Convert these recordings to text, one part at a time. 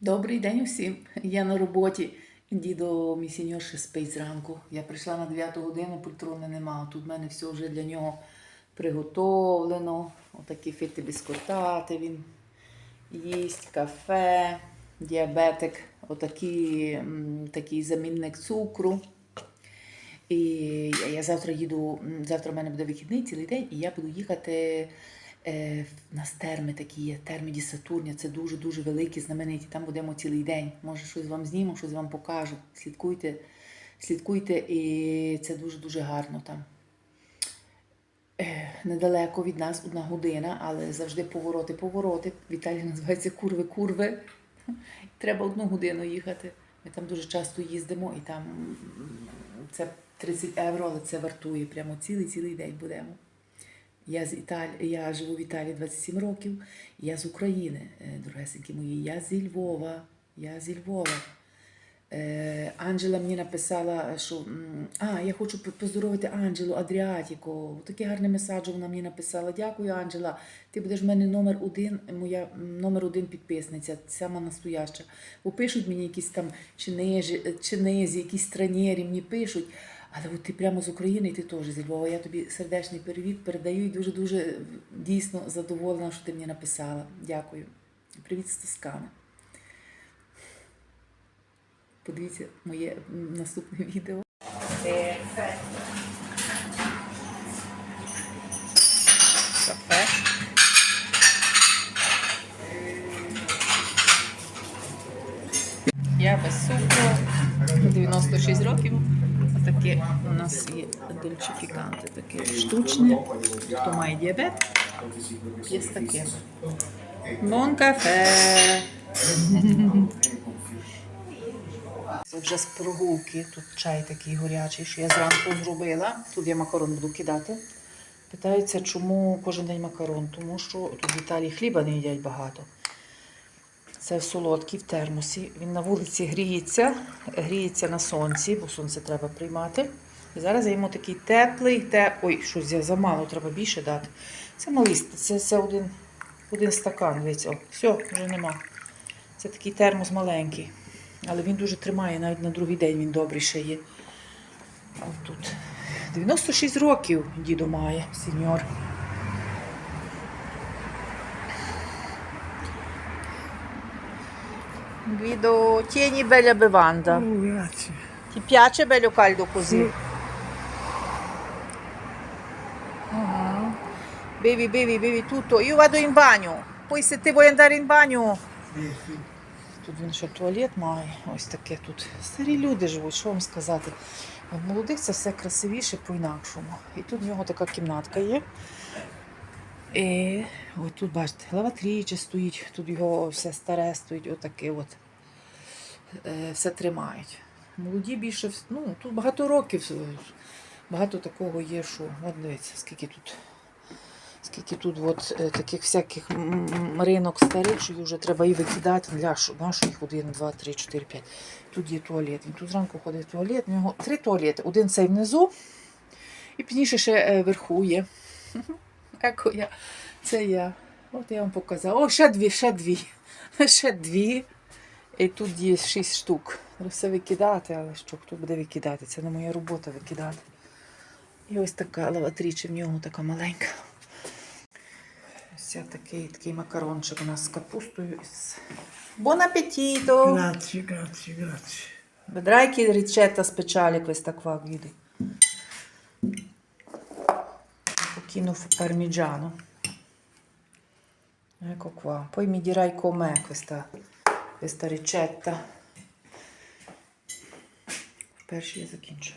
Добрий день усім. Я на роботі. Дідо мій сеньор ще спить зранку. Я прийшла на 9 годину, пультрони нема. Тут в мене все вже для нього приготовлено. Отакі фіти біскотати він їсть, кафе, діабетик, отакий такий замінник цукру. І я завтра їду, завтра в мене буде вихідний цілий день, і я буду їхати е, на терми такі є, терми Ді Сатурня. Це дуже-дуже великі, знамениті. Там будемо цілий день. Може, щось вам зніму, щось вам покажу. Слідкуйте, слідкуйте, і це дуже-дуже гарно там. Е, Недалеко від нас одна година, але завжди повороти, повороти. В Італії називається курви, курви. Треба одну годину їхати. Ми там дуже часто їздимо, і там це 30 євро, але це вартує. Прямо цілий цілий день будемо. Я з Італії, я живу в Італії 27 років. Я з України, е, дорогесенькі мої. Я зі Львова. Я зі Львова. Е, Анджела мені написала, що а, я хочу поздоровити Анджелу Адріатіко. Таке гарне месадж вона мені написала. Дякую, Анджела. Ти будеш в мене номер один, моя номер один підписниця, сама настояща. Бо пишуть мені якісь там чинежі, чинезі, якісь странєрі мені пишуть. Але от ти прямо з України, і ти теж зі Львова. Я тобі сердечний привіт передаю і дуже-дуже дійсно задоволена, що ти мені написала. Дякую. Привіт з Тоскани. Подивіться моє наступне відео. Кафе. Я без цукру, 96 років. Таке у нас є дольчифіканти, таке штучне. Хто має діабет, є таке. Бон кафе. Вже з прогулки. Тут чай такий горячий, що я зранку зробила. Тут я макарон буду кидати. Питаються, чому кожен день макарон? Тому що тут в Італії хліба не їдять багато. Це солодкий в термосі. Він на вулиці гріється, гріється на сонці, бо сонце треба приймати. І зараз я йому такий теплий, те... ой, щось я замало, треба більше дати. Це малий, це, це один, один стакан. О, все, вже нема. Це такий термос маленький. Але він дуже тримає, навіть на другий день він добрий є. А тут 96 років дідо має, сеньор. Guido, tieni bella bevanda. Oh, grazie. Ti piace bello caldo così? Mhm. Bevi, bevi, bevi tutto. Io vado in bagno. Poi se te vuoi andare in bagno. Sì, sì. Тут він ще туалет має. Ось таке тут. Старі люди живуть, що вам сказати. В молодих це все красивіше по-інакшому. І тут в нього така кімнатка є. І от тут, бачите, лаватріче стоїть, тут його все старе стоїть, отаке от. Е, все тримають. Молоді більше, ну, тут багато років, е, багато такого є, що, от дивіться, скільки тут. Скільки тут от, е, таких всяких ринок старих, що вже треба і викидати для що, на що їх один, два, три, чотири, п'ять. Тут є туалет. Він тут зранку ходить в туалет. В нього три туалети. Один цей внизу, і пізніше ще вверху є. Еко я. Це я. От я вам показала. О, ще дві, ще дві. Ще дві. І тут є шість штук. Все викидати, але що хто буде викидати? Це не моя робота викидати. І ось така лаватріча в нього така маленька. Ось такий, такий макарончик у нас з капустою. Із... Buon appetito! Grazie, grazie, grazie. Vedrai che ricetta speciale questa qua, F- parmigiano. Ecco qua. Poi mi dirai com'è questa, questa ricetta. Перший я закінчу.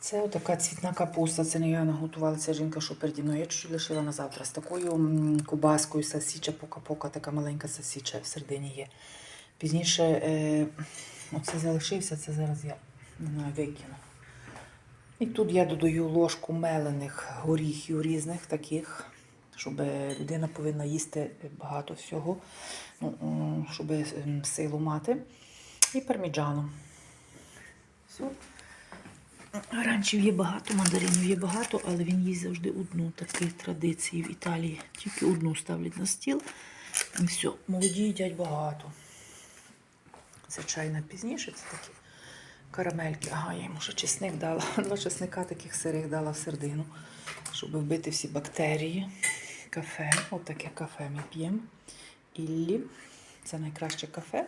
Це така цвітна капуста. Це не я наготувала ця жінка, що переді мною. Я чуть лишила на завтра. З такою кубаскою сасіча, пока-пока, така маленька сасіча всередині є. Пізніше е, оце залишився, це зараз я не знаю, викину. І тут я додаю ложку мелених горіхів різних таких, щоб людина повинна їсти багато всього, ну, щоб силу мати. І парміджану. Все. Ранчів є багато, мандаринів є багато, але він їсть завжди одну такі традиції в Італії. Тільки одну ставлять на стіл І все, молоді їдять багато. Звичайно, пізніше це такі карамельки. Ага, я йому ще чесник дала. Два чесника таких сирих дала в середину, щоб вбити всі бактерії. Кафе, отаке кафе ми п'ємо. Іллі. Це найкраще кафе.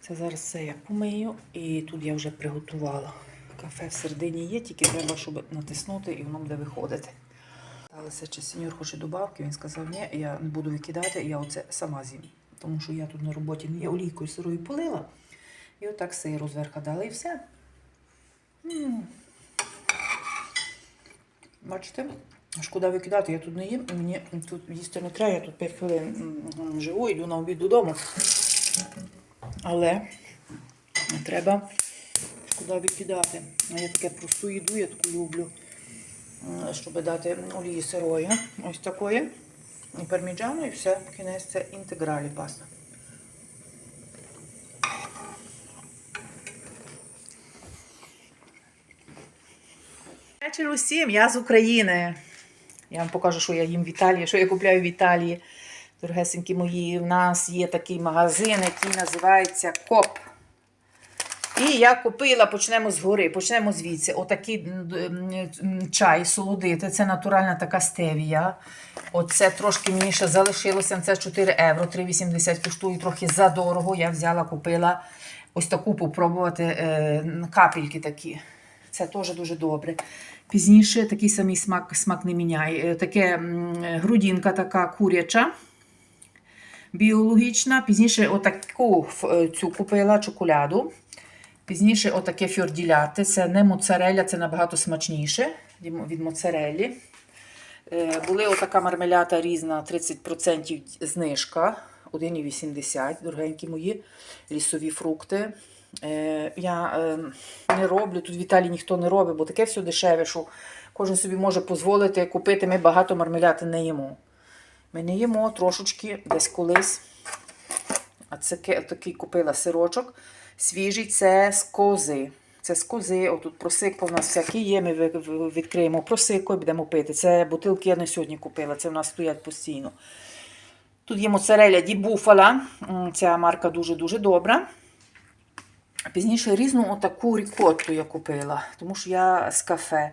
Це зараз все я помию. І тут я вже приготувала. Кафе в середині є, тільки треба, щоб натиснути і воно буде виходити. Питалася, чи сеньор хоче добавки. Він сказав, ні, я не буду викидати, я оце сама з'їм. Тому що я тут на роботі не я олійкою сирою полила. І отак сиру зверху дала і все. М. Бачите? Шкода викидати, я тут не їм, і мені тут їсти не треба, я тут 5 хвилин живу, йду на обід додому. Але не треба шкода викидати. Я таке просту їду, я таку люблю, щоб дати олії сирої. Ось такої. І парміджану, і все, кінець це інтегралі паста. Вечір усім, я з України. Я вам покажу, що я їм в Італії, що я купляю в Італії. Дорогесенькі мої, в нас є такий магазин, який називається КОП. І я купила, почнемо згори, почнемо звідси. Отакий чай солодити. Це натуральна така стевія. Оце трошки мені ще залишилося. Це 4 євро, 3,80 коштує трохи задорого. Я взяла, купила ось таку попробувати е, капельки такі. Це теж дуже добре. Пізніше такий самий смак, смак не міняє. Е, Таке м, грудинка така куряча, біологічна. Пізніше отаку е, цю купила чоколяду. Пізніше отаке фьорділяте. Це не моцарелля, це набагато смачніше від мо- від моцареллі. Е, Були отака мармелята різна, 30% знижка, 1,80, дорогенькі мої, лісові фрукти. Е, Я е, не роблю, тут в Італії ніхто не робить, бо таке все дешеве, що кожен собі може дозволити купити. Ми багато мармеляти не їмо. Ми не їмо трошечки десь колись. А це такий купила сирочок. Свіжий це з кози. Це з кози. Отут просиква у нас всякі є. Ми відкриємо просику і будемо пити. Це бутилки я не сьогодні купила, це в нас стоять постійно. Тут є моцарелля ді буфала. Ця марка дуже-дуже добра. Пізніше різну отаку рікотту я купила, тому що я з кафе.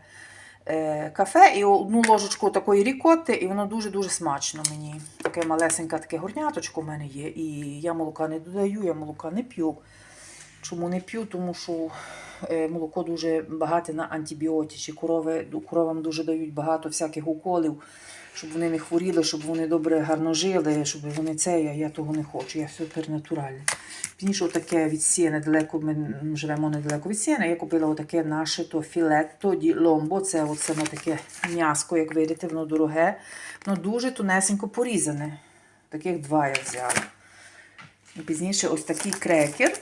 Е, кафе і одну ложечку такої рікотти, і воно дуже-дуже смачно мені. Таке малесеньке таке горняточко в мене є. І я молока не додаю, я молока не п'ю. Чому не п'ю? Тому що е, молоко дуже багате на антибіотичі. Корови, коровам дуже дають багато всяких уколів, щоб вони не хворіли, щоб вони добре гарно жили, щоб вони це, я, я того не хочу, я супер натуральне. Пізніше отаке від сіни, далеко ми живемо недалеко від сіни. Я купила отаке наше то філетто ді ломбо. Це от саме таке м'яско, як видите, воно дороге. Воно дуже тонесенько порізане. Таких два я взяла. І пізніше ось такий крекер.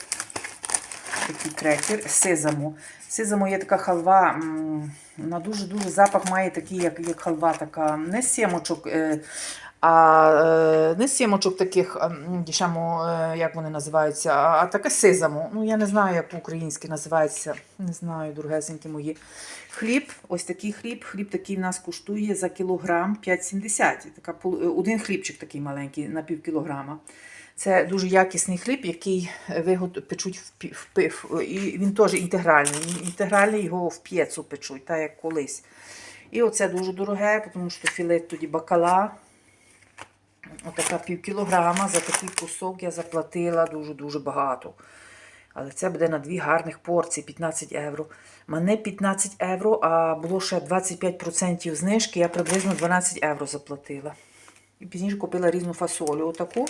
Такий крекер з сизаму. Сизаму є така халва, вона дуже-дуже запах має такий, як, як халва, така не сімочок, е, а е, не сімочок таких, ем, дішамо, е, як вони називаються, а, а таке сизаму. Ну, я не знаю, як по-українськи називається. Не знаю, дорогесенькі мої. Хліб, ось такий хліб. Хліб такий в нас коштує за кілограм 5,70. Така, е, один хлібчик такий маленький на пів кілограма. Це дуже якісний хліб, який вигот печуть в, пі- в, пи- і він теж інтегральний. Інтегральний його в п'єцу печуть, так як колись. І оце дуже дороге, тому що філет тоді бакала. Отака пів кілограма за такий кусок я заплатила дуже-дуже багато. Але це буде на дві гарних порції 15 євро. Мене 15 євро, а було ще 25% знижки, я приблизно 12 євро заплатила. І пізніше купила різну фасолю. Отаку.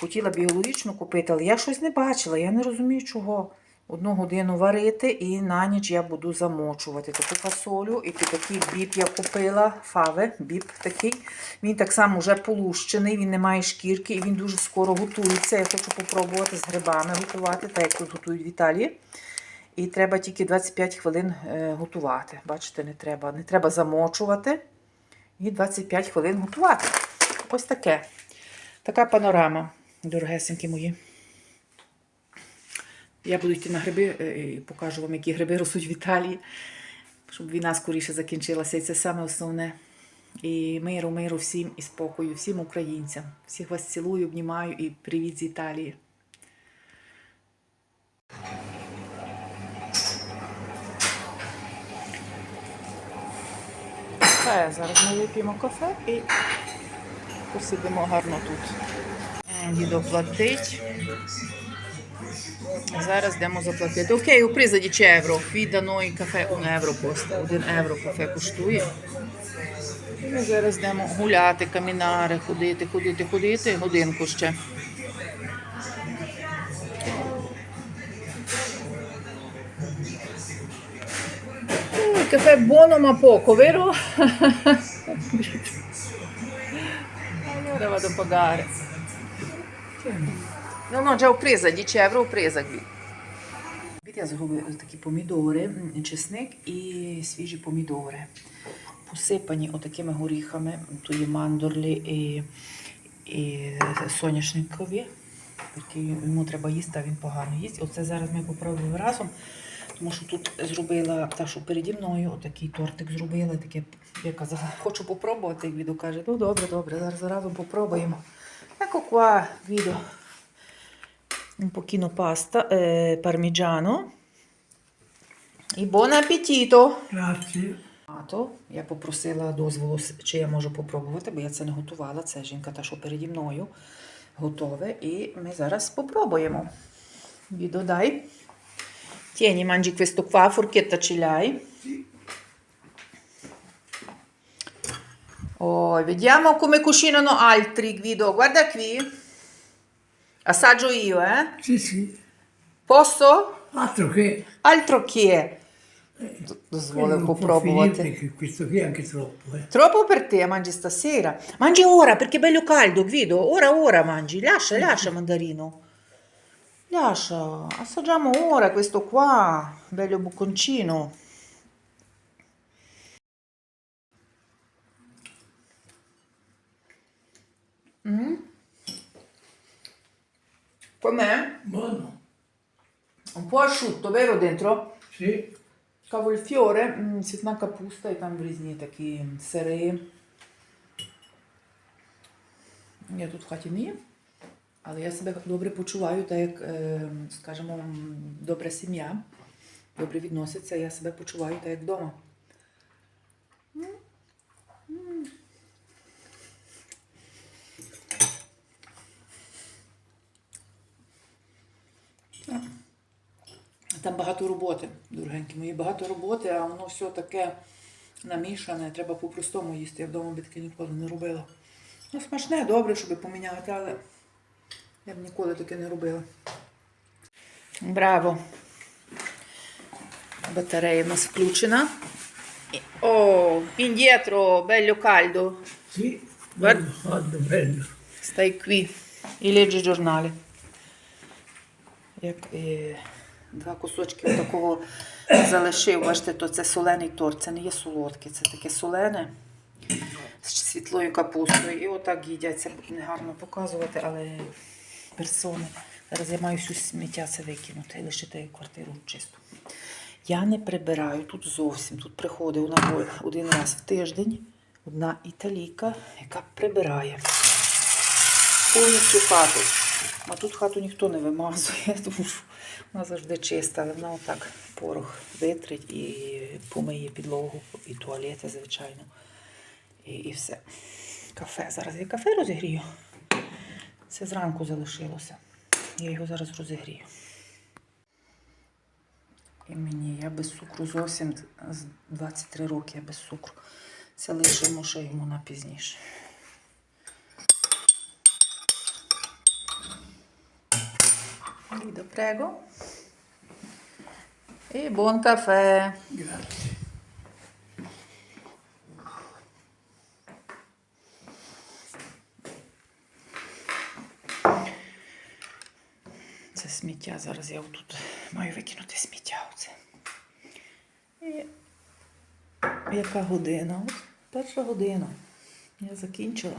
Хотіла біологічну купити, але я щось не бачила, я не розумію, чого. Одну годину варити і на ніч я буду замочувати таку фасолю. І такий біб я купила, фаве, біб такий. Він так само вже полущений, він не має шкірки і він дуже скоро готується. Я хочу попробувати з грибами готувати, так як тут готують в Італії. І треба тільки 25 хвилин е, готувати. Бачите, не треба, не треба замочувати. І 25 хвилин готувати. Ось таке. Така панорама, дорогесенькі мої. Я буду йти на гриби е, і покажу вам, які гриби ростуть в Італії, щоб війна скоріше закінчилася. І це саме основне. І миру, миру всім і спокою, всім українцям. Всіх вас цілую, обнімаю і привіт з Італії. Все, зараз ми вип'ємо кафе і посидимо гарно тут. М, Дідо платить. Зараз йдемо заплатити. Окей, у призаді чи євро. Віддано і кафе 1 євро коштує. 1 євро кафе коштує. Ми зараз йдемо гуляти, камінари, ходити, ходити, ходити. Годинку ще. Кафе Боно ma poco, vero? allora vado a. No, no, già ho presa 10 euro, ho presa qui. Я зробила такі помідори, чесник і свіжі помідори. Посипані отакими горіхами. Тут є мандорлі і, і соняшникові. Йому треба їсти, а він погано їсть. Оце зараз ми попробуємо разом. Тому що тут зробила та, що переді мною, отакий тортик зробила. Таке, я казала, хочу попробувати. І Відо каже, ну добре, добре, зараз разом попробуємо. Ecco qua, Відо. Un pochino pasta, eh, parmigiano. І buon appetito! Grazie. Я попросила дозволу, чи я можу попробувати, бо я це не готувала. Це жінка та, що переді мною готове. І ми зараз попробуємо. Відо. Tieni, mangi questo qua, forchetta ce l'hai. Oh, vediamo come cucinano altri, Guido. Guarda qui. Assaggio io, eh? Sì, sì. Posso? Altro che. Altro eh, che. Zvolevo eh, poprovovati. Perché questo qui è anche troppo. Eh. Troppo per te, mangi stasera. Mangi ora perché è bello caldo, Guido. Ora, ora mangi. Lascia, lascia, mandarino. Lascia, assaggiamo ora questo qua, bello bucconcino. Com'è? Buono. Un po' asciutto, vero dentro? Sì. Кавольфьоре, м, цвітна капуста і там різні такі сири. Я тут в хаті не їм, але я себе добре почуваю, так як, е, скажімо, м, добра сім'я, добре відноситься, я себе почуваю так як вдома. Там багато роботи, дорогенькі мої, багато роботи, а воно все таке намішане, треба по-простому їсти. Я вдома би таке ніколи не робила. Ну, смачне, добре, щоб поміняти, але я б ніколи таке не робила. Браво! Батарея в нас включена. О, indietro, bello caldo. Sì. Bello, caldo, bello. Stai qui і leggi giornale. Як е, два кусочки такого залишив, бачите, то це солений торт, це не є солодкий, це таке солене з світлою капустою. І отак їдять. Це не гарно показувати, але персони. Зараз я маю всю сміття це викинути і лишити квартиру чисту. Я не прибираю тут зовсім. Тут приходить вона один раз в тиждень одна італійка, яка прибирає повністю хату. А тут хату ніхто не вимазує, тому що вона завжди чиста, але вона отак порох витрить і помиє підлогу, і туалети, звичайно. І, і все. Кафе. Зараз я кафе розігрію. Це зранку залишилося. Я його зараз розігрію. І мені я без цукру зовсім з 23 роки я без цукру. Це лишимо ще йому на пізніше. Guido, prego. E buon caffè. Grazie. Це сміття. Зараз я тут маю викинути сміття. Оце. І яка година? Перша година. Я закінчила.